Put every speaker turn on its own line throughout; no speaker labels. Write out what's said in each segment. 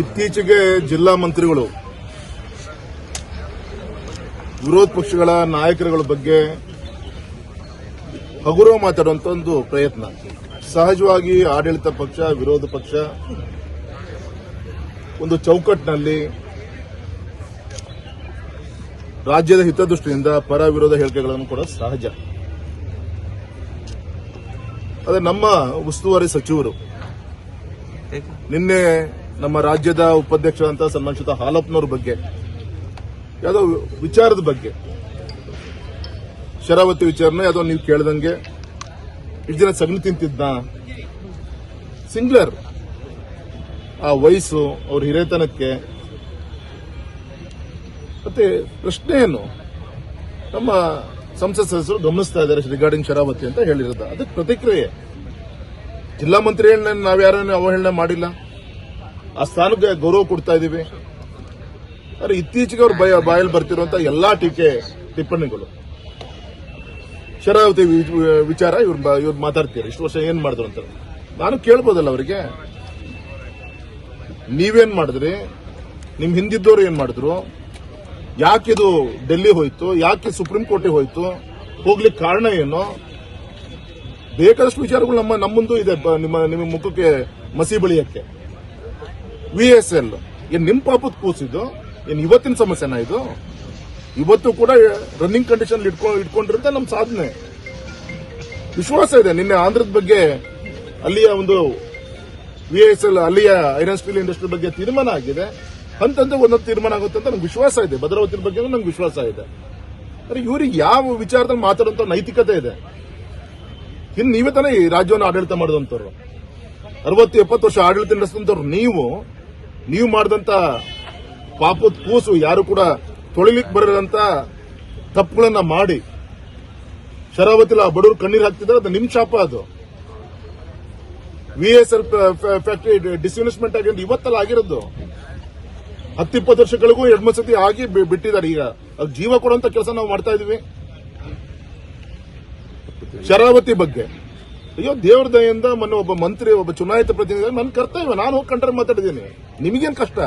ಇತ್ತೀಚೆಗೆ ಜಿಲ್ಲಾ ಮಂತ್ರಿಗಳು ವಿರೋಧ ಪಕ್ಷಗಳ ನಾಯಕರುಗಳ ಬಗ್ಗೆ ಹಗುರ ಮಾತಾಡುವಂತ ಒಂದು ಪ್ರಯತ್ನ. ಸಹಜವಾಗಿ ಆಡಳಿತ ಪಕ್ಷ, ವಿರೋಧ ಪಕ್ಷ ಒಂದು ಚೌಕಟ್ಟಿನಲ್ಲಿ ರಾಜ್ಯದ ಹಿತದೃಷ್ಟಿಯಿಂದ ಪರ ವಿರೋಧ ಹೇಳಿಕೆಗಳನ್ನು ಕೂಡ ಸಹಜ. ಅದೇ ನಮ್ಮ ಉಸ್ತುವಾರಿ ಸಚಿವರು. ನಿನ್ನೆ ನಮ್ಮ ರಾಜ್ಯದ ಉಪಾಧ್ಯಕ್ಷರಂತ ಸನ್ಮಾನಿಸಿದ ಹಾಲಪ್ಪನವ್ರ ಬಗ್ಗೆ, ಯಾವುದೋ ವಿಚಾರದ ಬಗ್ಗೆ, ಶರಾವತಿ ವಿಚಾರನ ಯಾವುದೋ ನೀವು ಕೇಳ್ದಂಗೆ, ಇಷ್ಟು ಜನ ಸಗಣಿ ತಿಂತಿದ್ನ. ಸಿಂಗ್ಲರ್, ಆ ವಯಸ್ಸು, ಅವ್ರ ಹಿರೇತನಕ್ಕೆ. ಮತ್ತೆ ಪ್ರಶ್ನೆಯನ್ನು ನಮ್ಮ ಸಂಸತ್ ಸದಸ್ಯರು ಗಮನಿಸ್ತಾ ಇದ್ದಾರೆ ರಿಗಾರ್ಡಿಂಗ್ ಶರಾವತಿ ಅಂತ ಹೇಳಿರೋದು. ಅದಕ್ಕೆ ಪ್ರತಿಕ್ರಿಯೆ. ಜಿಲ್ಲಾ ಮಂತ್ರಿ ನಾವ್ಯಾರನ್ನು ಅವಹೇಳನೆ ಮಾಡಿಲ್ಲ. ಆ ಸ್ಥಾನಕ್ಕೆ ಗೌರವ ಕೊಡ್ತಾ ಇದೀವಿ. ಆದ್ರೆ ಇತ್ತೀಚೆಗೆ ಅವ್ರ ಬಾಯಲ್ಲಿ ಬರ್ತಿರುವಂತ ಎಲ್ಲಾ ಟೀಕೆ, ಟಿಪ್ಪಣಿಗಳು. ಶರಾವತಿ ವಿಚಾರ ಇವ್ರು ಇವ್ರು ಮಾತಾಡ್ತೀರಿ ಇಷ್ಟು ವರ್ಷ ಏನ್ ಮಾಡಿದ್ರು ಅಂತ. ನಾನು ಕೇಳ್ಬೋದಲ್ಲ ಅವರಿಗೆ. ನೀವೇನ್ ಮಾಡಿದ್ರಿ? ನಿಮ್ ಹಿಂದಿದ್ದವ್ರು ಏನ್ ಮಾಡಿದ್ರು? ಯಾಕಿದು ಡೆಲ್ಲಿ ಹೋಯ್ತು? ಯಾಕೆ ಸುಪ್ರೀಂ ಕೋರ್ಟಿಗೆ ಹೋಯ್ತು? ಹೋಗ್ಲಿಕ್ಕೆ ಕಾರಣ ಏನು? ಬೇಕಾದಷ್ಟು ವಿಚಾರಗಳು ನಮ್ಮ ನಮ್ಮ ಇದೆ ನಿಮ್ಮ ನಿಮ್ಮ ಮುಖಕ್ಕೆ ಮಸಿ ಬಳಿಯಕ್ಕೆ. ವಿ ಎಸ್ ಎಲ್ ಏನ್ ನಿಮ್ ಪಾಪದ ಕೂಸಿದ್ದು ಏನ್ ಇವತ್ತಿನ ಸಮಸ್ಯೆನಾ ಇದು? ಇವತ್ತು ಕೂಡ ರನ್ನಿಂಗ್ ಕಂಡೀಷನ್ ಇಟ್ಕೊಂಡು ಇಟ್ಕೊಂಡಿರುತ್ತೆ ನಮ್ಮ ಸಾಧನೆ. ವಿಶ್ವಾಸ ಇದೆ. ನಿನ್ನೆ ಆಂಧ್ರದ ಬಗ್ಗೆ ಅಲ್ಲಿಯ ಒಂದು ವಿ ಎಸ್ ಎಲ್ ಅಲ್ಲಿಯ ಐರನ್ ಸ್ಟೀಲ್ ಇಂಡಸ್ಟ್ರಿ ಬಗ್ಗೆ ತೀರ್ಮಾನ ಆಗಿದೆ. ಹಂತಂತ ಒಂದೊಂದು ತೀರ್ಮಾನ ಆಗುತ್ತೆ ಅಂತ ನಂಗೆ ವಿಶ್ವಾಸ ಇದೆ. ಭದ್ರಾವತಿ ಬಗ್ಗೆ ನಂಗೆ ವಿಶ್ವಾಸ ಇದೆ. ಆದರೆ ಇವ್ರಿಗೆ ಯಾವ ವಿಚಾರದಲ್ಲಿ ಮಾತಾಡುವಂತ ನೈತಿಕತೆ ಇದೆ? ಇನ್ನು ನೀವೇ ತಾನೇ ಈ ರಾಜ್ಯವನ್ನು ಆಡಳಿತ ಮಾಡಿದಂತವ್ರು ಅರವತ್ತು, ಎಪ್ಪತ್ತು ವರ್ಷ ಆಡಳಿತ ನಡೆಸಿದಂತವ್ರು ನೀವು ನೀವು ಮಾಡಿದಂತ ಪಾಪದ ಕೂಸು ಯಾರು ಕೂಡ ತೊಳಿಲಿಕ್ಕೆ ಬರದಂತ ತಪ್ಪುಗಳನ್ನ ಮಾಡಿ. ಶರಾವತಿಲ ಬಡವರು ಕಣ್ಣೀರು ಹಾಕ್ತಿದ್ದಾರೆ, ಅದು ನಿಮ್ ಶಾಪ ಅದು. V S L factory disinvestment ಆಗಿರೋದು ಇವತ್ತಲ್ಲ ಆಗಿರೋದು ಹತ್ತಿಪ್ಪತ್ತು ವರ್ಷಗಳಿಗೂ ಎರಡ್ ಮೂರು ಸತಿ ಆಗಿ ಬಿಟ್ಟಿದ್ದಾರೆ. ಈಗ ಜೀವ ಕೊಡುವಂತ ಕೆಲಸ ನಾವು ಮಾಡ್ತಾ ಇದೀವಿ ಶರಾವತಿ ಬಗ್ಗೆ. ಅಯ್ಯೋ, ದೇವ್ರ ದಯೆಯಿಂದ ಮೊನ್ನೆ ಒಬ್ಬ ಮಂತ್ರಿ, ಒಬ್ಬ ಚುನಾಯಿತ ಪ್ರತಿನಿಧಿ ನನ್ನ ಕರ್ತವ್ಯ, ನಾನು ಹೋಗಿ ಕಂಡ್ರೆ ಮಾತಾಡಿದ್ದೀನಿ. ನಿಮಗೇನು ಕಷ್ಟ?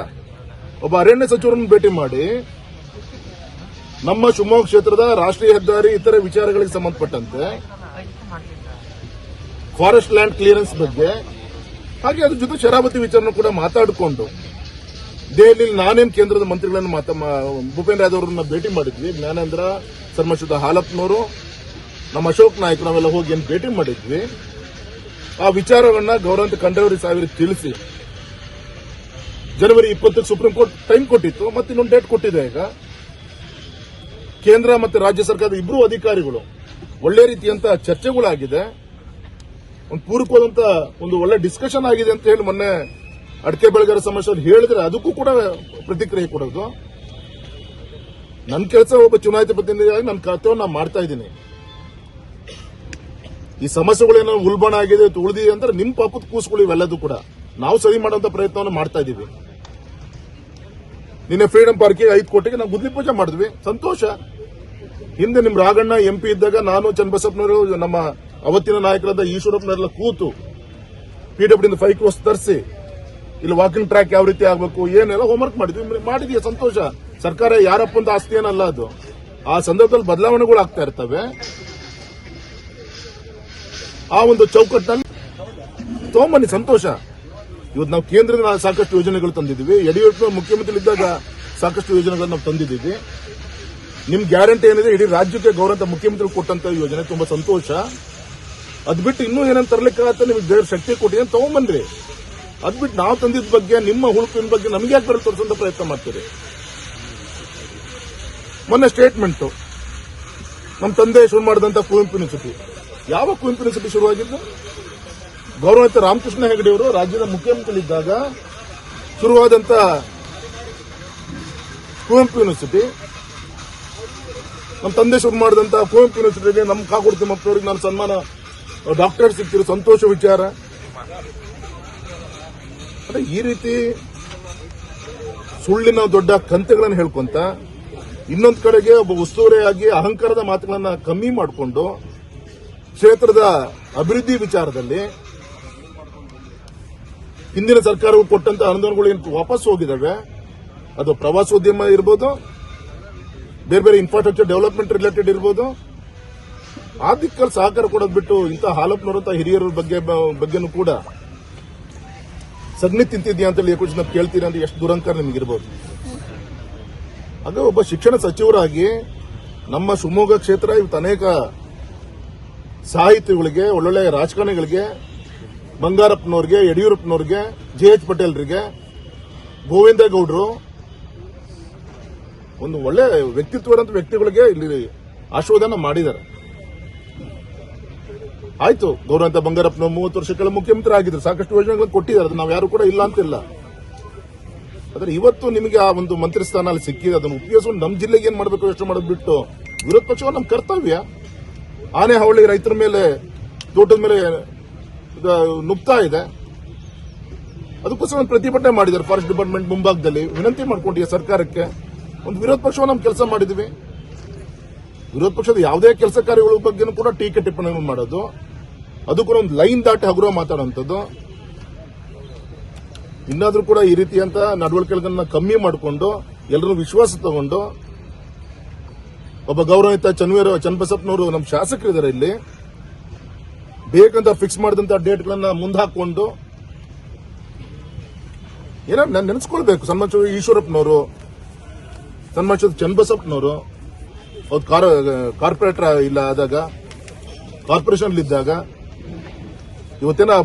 ಒಬ್ಬ ಅರಣ್ಯ ಸಚಿವರನ್ನು ಭೇಟಿ ಮಾಡಿ, ನಮ್ಮ ಶಿವಮೊಗ್ಗ ಕ್ಷೇತ್ರದ ರಾಷ್ಟ್ರೀಯ ಹೆದ್ದಾರಿ ಇತರೆ ವಿಚಾರಗಳಿಗೆ ಸಂಬಂಧಪಟ್ಟಂತೆ ಫಾರೆಸ್ಟ್ ಲ್ಯಾಂಡ್ ಕ್ಲಿಯರೆನ್ಸ್ ಬಗ್ಗೆ, ಹಾಗೆ ಅದ್ರ ಜೊತೆ ಶರಾವತಿ ವಿಚಾರನೂ ಕೂಡ ಮಾತಾಡಿಕೊಂಡು ದೆಹಲಿಯಲ್ಲಿ ನಾನೇನು ಕೇಂದ್ರದ ಮಂತ್ರಿಗಳನ್ನು ಭೂಪೇಂದ್ರ ಯಾದವ್ ಅವರನ್ನ ಭೇಟಿ ಮಾಡಿದ್ವಿ. ಜ್ಞಾನೇಂದ್ರ ಸರ್ಮಶುದ್ಧ ಹಾಲಪ್ಪನವರು ನಮ್ಮ ಅಶೋಕ್ ನಾಯಕ್ ನಾವೆಲ್ಲ ಹೋಗಿ ಏನು ಭೇಟಿ ಮಾಡಿದ್ವಿ. ಆ ವಿಚಾರವನ್ನ ಗೌರವಂತ ಕಂಡವರಿ ಸಾವಿರ ತಿಳಿಸಿ. ಜನವರಿ ಇಪ್ಪತ್ತಕ್ಕೆ ಸುಪ್ರೀಂ ಕೋರ್ಟ್ ಟೈಮ್ ಕೊಟ್ಟಿತ್ತು, ಮತ್ತೆ ಇನ್ನೊಂದು ಡೇಟ್ ಕೊಟ್ಟಿದೆ ಈಗ. ಕೇಂದ್ರ ಮತ್ತು ರಾಜ್ಯ ಸರ್ಕಾರದ ಇಬ್ಬರು ಅಧಿಕಾರಿಗಳು, ಒಳ್ಳೆ ರೀತಿಯಂತ ಚರ್ಚೆಗಳಾಗಿದೆ. ಒಂದು ಪೂರಕವಾದಂತ ಒಂದು ಒಳ್ಳೆ ಡಿಸ್ಕಷನ್ ಆಗಿದೆ ಅಂತ ಹೇಳಿ ಮೊನ್ನೆ ಅಡಕೆ ಬೆಳೆಗಾರ ಸಮಸ್ಯೆ ಹೇಳಿದ್ರೆ ಅದಕ್ಕೂ ಕೂಡ ಪ್ರತಿಕ್ರಿಯೆ ಕೊಡೋದು. ನನ್ನ ಕೆಲಸ ಒಬ್ಬ ಚುನಾಯಿತ ಪ್ರತಿನಿಧಿಯಾಗಿ ನನ್ನ ಕರ್ತವ್ಯ ನಾನು ಮಾಡ್ತಾ ಇದ್ದೀನಿ. ಈ ಸಮಸ್ಯೆಗಳೇನೋ ಉಲ್ಬಣ ಆಗಿದೆ ತುಳಿದಿ ಅಂದ್ರೆ ನಿಮ್ಮ ಪಾಪದ ಕೂಸುಗಳು ಇವೆಲ್ಲದೂ ಕೂಡ. ನಾವು ಸರಿ ಮಾಡುವಂತ ಪ್ರಯತ್ನವನ್ನು ಮಾಡ್ತಾ ಇದೀವಿ ನಿನ್ನೆ ಫ್ರೀಡಂ ಪಾರ್ಕಿಗೆ ಐದು ಕೋಟಿಗೆ ನಾವು ಗುದ್ಲಿ ಪೂಜೆ ಮಾಡಿದ್ವಿ. ಸಂತೋಷ. ಹಿಂದೆ ನಿಮ್ ರಾಗಣ್ಣ ಎಂಪಿ ಇದ್ದಾಗ ನಾನು ಚನ್ನಬಸಪ್ಪನವರು, ನಮ್ಮ ಅವತ್ತಿನ ನಾಯಕರಾದ ಈಶ್ವರಪ್ಪನವರೆಲ್ಲ ಕೂತು ಪಿಡಬ್ಲ್ಯೂ ಫೈವ್ ಕ್ರೋಸ್ ತರಿಸಿ ಇಲ್ಲಿ ವಾಕಿಂಗ್ ಟ್ರ್ಯಾಕ್ ಯಾವ ರೀತಿ ಆಗಬೇಕು, ಏನೆಲ್ಲ ಹೋಮ್ವರ್ಕ್ ಮಾಡಿದ್ವಿ. ಮಾಡಿದ್ವಿ ಸಂತೋಷ. ಸರ್ಕಾರ ಯಾರಪ್ಪಂದ ಆಸ್ತಿ ಏನಲ್ಲ ಅದು. ಆ ಸಂದರ್ಭದಲ್ಲಿ ಬದಲಾವಣೆಗಳು ಆಗ್ತಾ ಇರ್ತವೆ. ಆ ಒಂದು ಚೌಕಟ್ಟಲ್ಲಿ ತಗೊಂಬನ್ನಿ ಸಂತೋಷ. ಇವತ್ತು ನಾವು ಕೇಂದ್ರದಿಂದ ಸಾಕಷ್ಟು ಯೋಜನೆಗಳು ತಂದಿದ್ದೀವಿ. ಯಡಿಯೂರಪ್ಪ ಮುಖ್ಯಮಂತ್ರಿ ಇದ್ದಾಗ ಸಾಕಷ್ಟು ಯೋಜನೆಗಳನ್ನು ನಾವು ತಂದಿದ್ದೀವಿ. ನಿಮ್ ಗ್ಯಾರಂಟಿ ಏನಿದೆ? ಇಡೀ ರಾಜ್ಯಕ್ಕೆ ಗೌರವ ಮುಖ್ಯಮಂತ್ರಿ ಕೊಟ್ಟಂತ ಯೋಜನೆ. ತುಂಬಾ ಸಂತೋಷ. ಅದ್ ಬಿಟ್ಟು ಇನ್ನೂ ಏನಂತ ತರ್ಲಿಕ್ಕೆ ನಿಮ್ಗೆ ಶಕ್ತಿ ಕೊಟ್ಟಿದೆ ಅಂತ ತಗೊಂಬನ್ರಿ ಅದ್ ಬಿಟ್ಟು ನಾವು ತಂದಿದ್ದ ಬಗ್ಗೆ, ನಿಮ್ಮ ಹುಳುಕಿನ ಬಗ್ಗೆ ನಮಗೆ ಯಾಕೆ ಬರಲು ತೋರಿಸುವಂತ ಪ್ರಯತ್ನ ಮಾಡ್ತೀರಿ? ಮೊನ್ನೆ ಸ್ಟೇಟ್ಮೆಂಟ್ ನಮ್ಮ ತಂದೆ ಶುರು ಮಾಡಿದಂತ ಕುವೆಂಪು ಯೂನಿವರ್ಸಿಟಿ ಯಾವ ಕುವೆಂಪು ಯೂನಿವರ್ಸಿಟಿ ಶುರುವಾಗಿದ್ದು ಗೌರವಿತ ರಾಮಕೃಷ್ಣ ಹೆಗಡೆ ಅವರು ರಾಜ್ಯದ ಮುಖ್ಯಮಂತ್ರಿ ಇದ್ದಾಗ ಶುರುವಾದಂತ ಕುವೆಂಪು ಯೂನಿವರ್ಸಿಟಿ ನಮ್ಮ ತಂದೆ ಶುರು ಮಾಡಿದಂತ ಕುವೆಂಪು ಯೂನಿವರ್ಸಿಟಿಗೆ ನಮ್ಮ ಕಾಕೊಡ್ತಿ ಮಕ್ಕಳಿಗೆ ನಾನು ಸನ್ಮಾನ, ಡಾಕ್ಟರ್ ಸಿಗ್ತಿರೋ ಸಂತೋಷ ವಿಚಾರ. ಅದೇ ಈ ರೀತಿ ಸುಳ್ಳಿನ ದೊಡ್ಡ ಕಂತೆಗಳನ್ನು ಹೇಳ್ಕೊಂತ ಇನ್ನೊಂದ್ ಕಡೆಗೆ ಒಬ್ಬ ಉಸ್ತುವಾರಿಯಾಗಿ ಅಹಂಕಾರದ ಮಾತುಗಳನ್ನ ಕಮ್ಮಿ ಮಾಡಿಕೊಂಡು ಕ್ಷೇತ್ರದ ಅಭಿವೃದ್ಧಿ ವಿಚಾರದಲ್ಲಿ ಹಿಂದಿನ ಸರ್ಕಾರವು ಕೊಟ್ಟಂತ ಅನುದಾನಗಳು ಏನು ವಾಪಸ್ ಹೋಗಿದಾವೆ, ಅದು ಪ್ರವಾಸೋದ್ಯಮ ಇರ್ಬೋದು, ಬೇರೆ ಬೇರೆ ಇನ್ಫ್ರಾಸ್ಟ್ರಕ್ಚರ್ ಡೆವಲಪ್ಮೆಂಟ್ ರಿಲೇಟೆಡ್ ಇರ್ಬೋದು. ಆ ಸಹಕಾರ ಕೊಡೋದು ಬಿಟ್ಟು ಇಂಥ ಹಾಲಪ್ನವರಂತ ಹಿರಿಯರ ಬಗ್ಗೆ ಬಗ್ಗೆನೂ ಕೂಡ ಸಗಣಿ ತಿಂತಿದ್ಯಾ ಅಂತ ಹೇಳಿ ನಾವು ಕೇಳ್ತೀರಾ ಅಂದ್ರೆ ಎಷ್ಟು ದುರಂಕಾರ ನಿಮಗಿರ್ಬೋದು. ಆಗ ಒಬ್ಬ ಶಿಕ್ಷಣ ಸಚಿವರಾಗಿ ನಮ್ಮ ಶಿವಮೊಗ್ಗ ಕ್ಷೇತ್ರ ಇವತ್ತು ಅನೇಕ ಸಾಹಿತಿಗಳಿಗೆ, ಒಳ್ಳೊಳ್ಳೆ ರಾಜಕಾರಣಿಗಳಿಗೆ, ಬಂಗಾರಪ್ಪನವ್ರಿಗೆ, ಯಡಿಯೂರಪ್ಪನವ್ರಿಗೆ, ಜೆ ಎಚ್ ಪಟೇಲ್ರಿಗೆ ಗೋವಿಂದ ಗೌಡ್ರು ಒಂದು ಒಳ್ಳೆ ವ್ಯಕ್ತಿತ್ವದಂತ ವ್ಯಕ್ತಿಗಳಿಗೆ ಇಲ್ಲಿ ಆಶೀರ್ವಾದನ ಮಾಡಿದ್ದಾರೆ. ಆಯ್ತು ಗೌರವಂತ ಬಂಗಾರಪ್ಪನ ಮೂವತ್ತು ವರ್ಷಗಳ ಮುಖ್ಯಮಂತ್ರಿ ಆಗಿದ್ರು ಸಾಕಷ್ಟು ಯೋಜನೆಗಳನ್ನು ಕೊಟ್ಟಿದ್ದಾರೆ ಅದು ನಾವು ಯಾರು ಕೂಡ ಇಲ್ಲ ಅಂತಿಲ್ಲ. ಆದ್ರೆ ಇವತ್ತು ನಿಮಗೆ ಆ ಒಂದು ಮಂತ್ರಿ ಸ್ಥಾನ ಅಲ್ಲಿ ಸಿಕ್ಕಿದೆ ಅದನ್ನು ಉಪಯೋಗಿಸ್ಕೊಂಡು ನಮ್ಮ ಜಿಲ್ಲೆಗೆ ಏನ್ ಮಾಡಬೇಕು ಯೋಚನೆ ಮಾಡೋದು ಬಿಟ್ಟು, ವಿರೋಧ ಪಕ್ಷವ ನಮ್ಮ ಕರ್ತವ್ಯ. ಆನೆ ಹಾವಳಿ ರೈತರ ಮೇಲೆ, ತೋಟದ ಮೇಲೆ ನುಗ್ತಾ ಇದೆ. ಅದಕ್ಕೋಸ್ಕರ ಒಂದು ಪ್ರತಿಭಟನೆ ಮಾಡಿದ್ದಾರೆ ಫಾರೆಸ್ಟ್ ಡಿಪಾರ್ಟ್ಮೆಂಟ್ ಮುಂಭಾಗದಲ್ಲಿ. ವಿನಂತಿ ಮಾಡ್ಕೊಂಡಿದೆ ಸರ್ಕಾರಕ್ಕೆ ಒಂದು ವಿರೋಧ ಪಕ್ಷವನ್ನು ನಾವು ಕೆಲಸ ಮಾಡಿದ್ವಿ. ವಿರೋಧ ಪಕ್ಷದ ಯಾವುದೇ ಕೆಲಸ ಕಾರ್ಯಗಳ ಬಗ್ಗೆನೂ ಕೂಡ ಟೀಕೆ ಟಿಪ್ಪಣಿಗಳನ್ನು ಮಾಡೋದು. ಅದು ಕೂಡ ಒಂದು ಲೈನ್ ದಾಟಿ ಹಗುರ ಮಾತಾಡುವಂಥದ್ದು ಇನ್ನಾದರೂ ಕೂಡ ಈ ರೀತಿಯಂತ ನಡವಳಿಕೆಗಳನ್ನ ಕಮ್ಮಿ ಮಾಡಿಕೊಂಡು, ಎಲ್ಲರೂ ವಿಶ್ವಾಸ ತಗೊಂಡು, ಒಬ್ಬ ಗೌರವಿತ ಚನ್ವೀರ ಚನ್ನಬಸಪ್ಪನವರು ನಮ್ಮ ಶಾಸಕರಿದ್ದಾರೆ ಇಲ್ಲಿ. ಬೇಕಂತ ಫಿಕ್ಸ್ ಮಾಡಿದಂತ ಡೇಟ್ಗಳನ್ನ ಮುಂದಾಕೊಂಡು ಏನೋ ನಾನು ನೆನೆಸ್ಕೊಳ್ಬೇಕು. ಸನ್ಮಾನ ಈಶ್ವರಪ್ಪನವರು ಸನ್ಮಾನ ಚನ್ನಬಸಪ್ಪನವರು. ಅವ್ರು ಕಾರ್ಪೊರೇಟರ್ ಇಲ್ಲ ಆದಾಗ ಕಾರ್ಪೊರೇಷನ್ ಇದ್ದಾಗ, ಇವತ್ತೇನ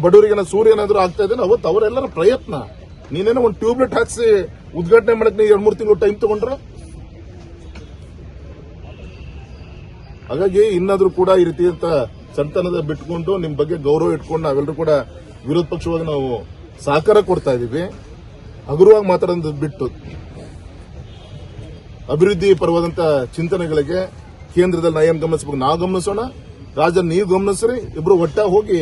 ಸೂರ್ಯ ಏನಾದ್ರು ಆಗ್ತಾ ಇದ್ದೇನೆ, ಅವತ್ತು ಅವರೆಲ್ಲರ ಪ್ರಯತ್ನ. ನೀನೇನೋ ಒಂದು ಟ್ಯೂಬ್ಲೆಟ್ ಹಾಕ್ಸಿ ಉದ್ಘಾಟನೆ ಮಾಡಕ್ ನೀವು ಎರಡ್ ಮೂರು ತಿಂಗಳು ಟೈಮ್ ತಗೊಂಡ್ರೆ? ಹಾಗಾಗಿ ಇನ್ನಾದ್ರೂ ಕೂಡ ಈ ರೀತಿ ಅಂತ ಸಂತಾನದ ಬಿಟ್ಕೊಂಡು ನಿಮ್ ಬಗ್ಗೆ ಗೌರವ ಇಟ್ಕೊಂಡು ನಾವೆಲ್ಲರೂ ಕೂಡ ವಿರೋಧ ಪಕ್ಷವಾಗಿ ನಾವು ಸಹಕಾರ ಕೊಡ್ತಾ ಇದೀವಿ. ಹಗುರವಾಗಿ ಮಾತಾಡೋದು ಬಿಟ್ಟು ಅಭಿವೃದ್ಧಿ ಪರವಾದಂತ ಚಿಂತನೆಗಳಿಗೆ ಕೇಂದ್ರದಲ್ಲಿ ನಾ ಏನ್ ಗಮನಿಸಬೇಕು? ನಾವು ಗಮನಿಸೋಣ. ರಾಜ್ಯ ನೀವು ಗಮನಿಸ್ರಿ. ಇಬ್ರು ಒಟ್ಟಾಗಿ ಹೋಗಿ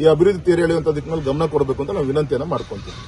ಈ ಅಭಿವೃದ್ಧಿ ತೀರಿ ಎಳೆಯುವಂತ ದಿಕ್ಕಿನಲ್ಲಿ ಗಮನ ಕೊಡಬೇಕು ಅಂತ ನಾವು ವಿನಂತಿಯನ್ನು ಮಾಡ್ಕೊಂತೀವಿ.